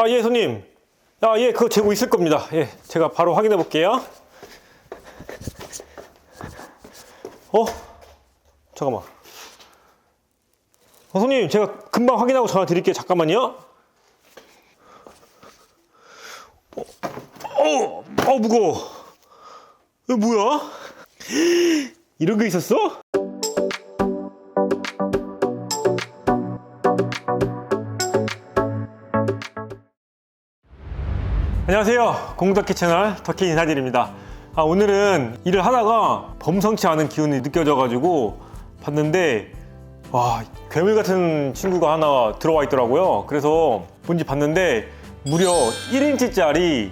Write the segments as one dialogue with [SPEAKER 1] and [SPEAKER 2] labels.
[SPEAKER 1] 아, 예, 손님. 아, 예, 그거 재고 있을 겁니다. 예, 제가 바로 확인해 볼게요. 어? 잠깐만. 어, 손님, 제가 금방 확인하고 전화 드릴게요. 잠깐만요. 어, 어, 어 무거워. 이거 뭐야? 이런 게 있었어? 안녕하세요. 공덕키 채널 덕키 인사드립니다. 아, 오늘은 일을 하다가 범성치 않은 기운이 느껴져 가지고 봤는데 와 괴물 같은 친구가 하나 들어와 있더라고요. 그래서 뭔지 봤는데 무려 1인치짜리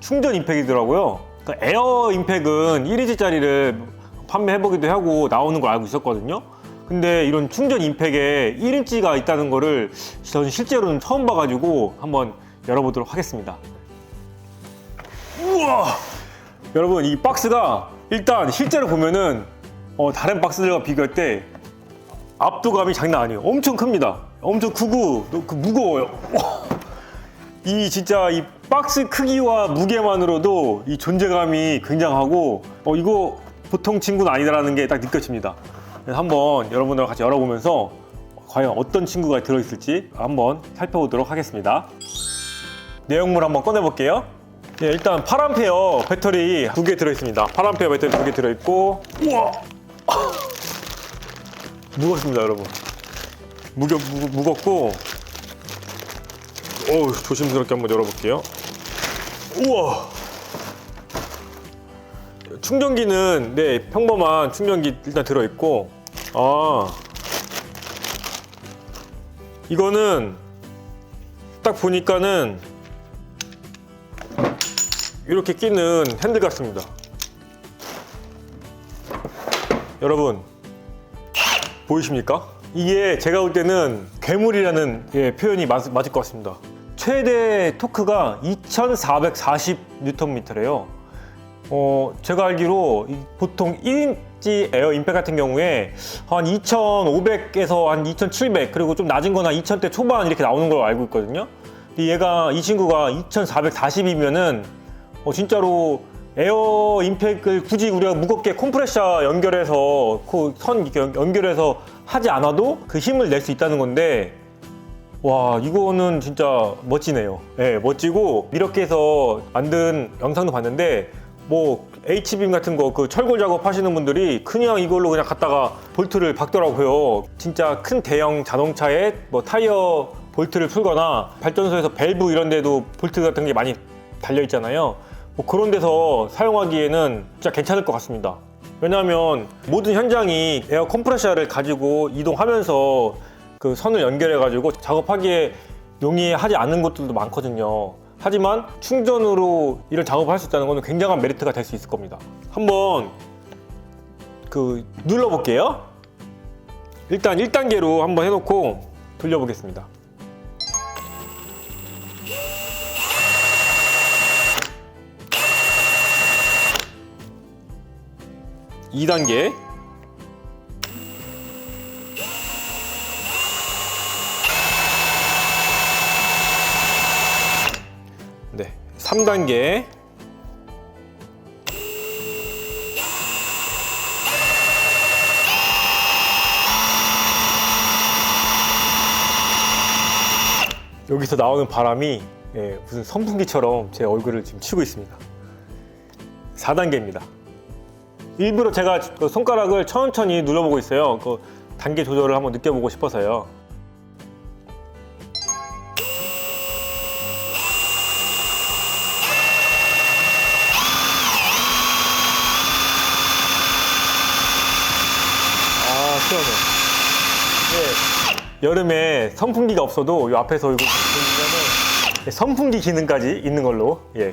[SPEAKER 1] 충전 임팩이더라고요. 그러니까 에어 임팩은 1인치짜리를 판매해보기도 하고 나오는 걸 알고 있었거든요. 근데 이런 충전 임팩에 1인치가 있다는 거를 저는 실제로는 처음 봐가지고 한번 열어보도록 하겠습니다. 우와! 여러분 이 박스가 일단 실제로 보면은 어, 다른 박스들과 비교할 때 압도감이 장난 아니에요. 엄청 큽니다. 엄청 크고 또그 무거워요. 와. 이 진짜 이 박스 크기와 무게만으로도 이 존재감이 굉장하고 어, 이거 보통 친구는 아니다라는 게 딱 느껴집니다. 한번 여러분들과 같이 열어보면서 과연 어떤 친구가 들어있을지 한번 살펴보도록 하겠습니다. 내용물 한번 꺼내볼게요. 네, 일단 8A 배터리 두 개 들어있습니다. 8A 배터리 두 개 들어있고, 우와! 무겁습니다, 여러분. 무겨, 무, 무겁고, 어우, 조심스럽게 한번 열어볼게요. 우와! 충전기는, 네, 평범한 충전기 일단 들어있고, 아, 이거는 딱 보니까는 이렇게 끼는 핸들 같습니다. 여러분 보이십니까? 이게 제가 볼 때는 괴물이라는 예, 표현이 맞, 맞을 것 같습니다. 최대 토크가 2,440Nm래요. 어, 제가 알기로 이 보통 1인치 에어 임팩 같은 경우에 한 2,500에서 한 2,700 그리고 좀 낮은 거나 2,000대 초반 이렇게 나오는 걸로 알고 있거든요. 얘가 이 친구가 2,440이면은 어, 진짜로 에어 임팩을 굳이 우리가 무겁게 컴프레셔 연결해서 그선 연결해서 하지 않아도 그 힘을 낼 수 있다는 건데 와 이거는 진짜 멋지네요. 예, 멋지고 이렇게 해서 만든 영상도 봤는데 뭐 H빔 같은 거 그 철골 작업 하시는 분들이 그냥 이걸로 그냥 갖다가 볼트를 박더라고요. 진짜 큰 대형 자동차에 뭐 타이어 볼트를 풀거나 발전소에서 밸브 이런 데도 볼트 같은 게 많이 달려 있잖아요. 뭐 그런 데서 사용하기에는 진짜 괜찮을 것 같습니다. 왜냐하면 모든 현장이 에어 컴프레셔를 가지고 이동하면서 그 선을 연결해 가지고 작업하기에 용이하지 않는 곳들도 많거든요. 하지만 충전으로 이런 작업을 할 수 있다는 것은 굉장한 메리트가 될 수 있을 겁니다. 한번 그 눌러 볼게요. 일단 1단계로 한번 해놓고 돌려보겠습니다. 2단계 네, 3단계 여기서 나오는 바람이 예, 무슨 선풍기처럼 제 얼굴을 지금 치고 있습니다. 4단계입니다. 일부러 제가 그 손가락을 천천히 눌러보고 있어요. 그 단계 조절을 한번 느껴보고 싶어서요. 아, 시원해. 예. 여름에 선풍기가 없어도 이 앞에서 이거 보시면은 선풍기 기능까지 있는 걸로 예.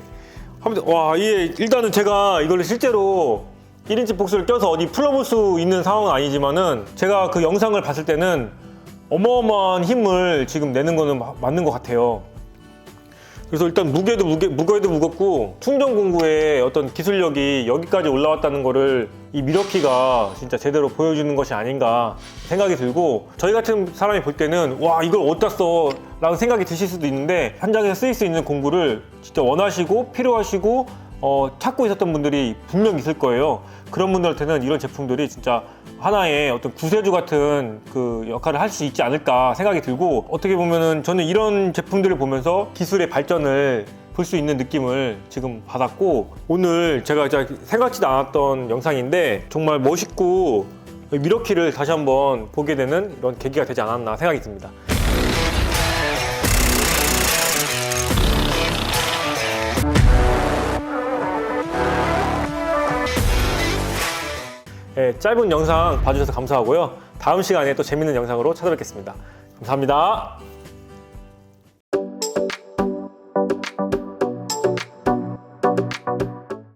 [SPEAKER 1] 아무튼 와 이게 일단은 제가 이걸 실제로 1인치 복수를 껴서 어디 풀어볼 수 있는 상황은 아니지만은 제가 그 영상을 봤을 때는 어마어마한 힘을 지금 내는 거는 마- 맞는 것 같아요. 그래서 일단 무게도 무게 무게도 무겁고 충전 공구의 어떤 기술력이 여기까지 올라왔다는 거를 이 미러키가 진짜 제대로 보여주는 것이 아닌가 생각이 들고 저희 같은 사람이 볼 때는 와 이걸 어디다 써 라는 생각이 드실 수도 있는데 현장에서 쓰일 수 있는 공구를 진짜 원하시고 필요하시고 어, 찾고 있었던 분들이 분명 있을 거예요. 그런 분들한테는 이런 제품들이 진짜 하나의 어떤 구세주 같은 그 역할을 할 수 있지 않을까 생각이 들고 어떻게 보면은 저는 이런 제품들을 보면서 기술의 발전을 볼 수 있는 느낌을 지금 받았고 오늘 제가 생각지도 않았던 영상인데 정말 멋있고 미러키를 다시 한번 보게 되는 이런 계기가 되지 않았나 생각이 듭니다. 예, 짧은 영상 봐주셔서 감사하고요. 다음 시간에 또 재밌는 영상으로 찾아뵙겠습니다. 감사합니다.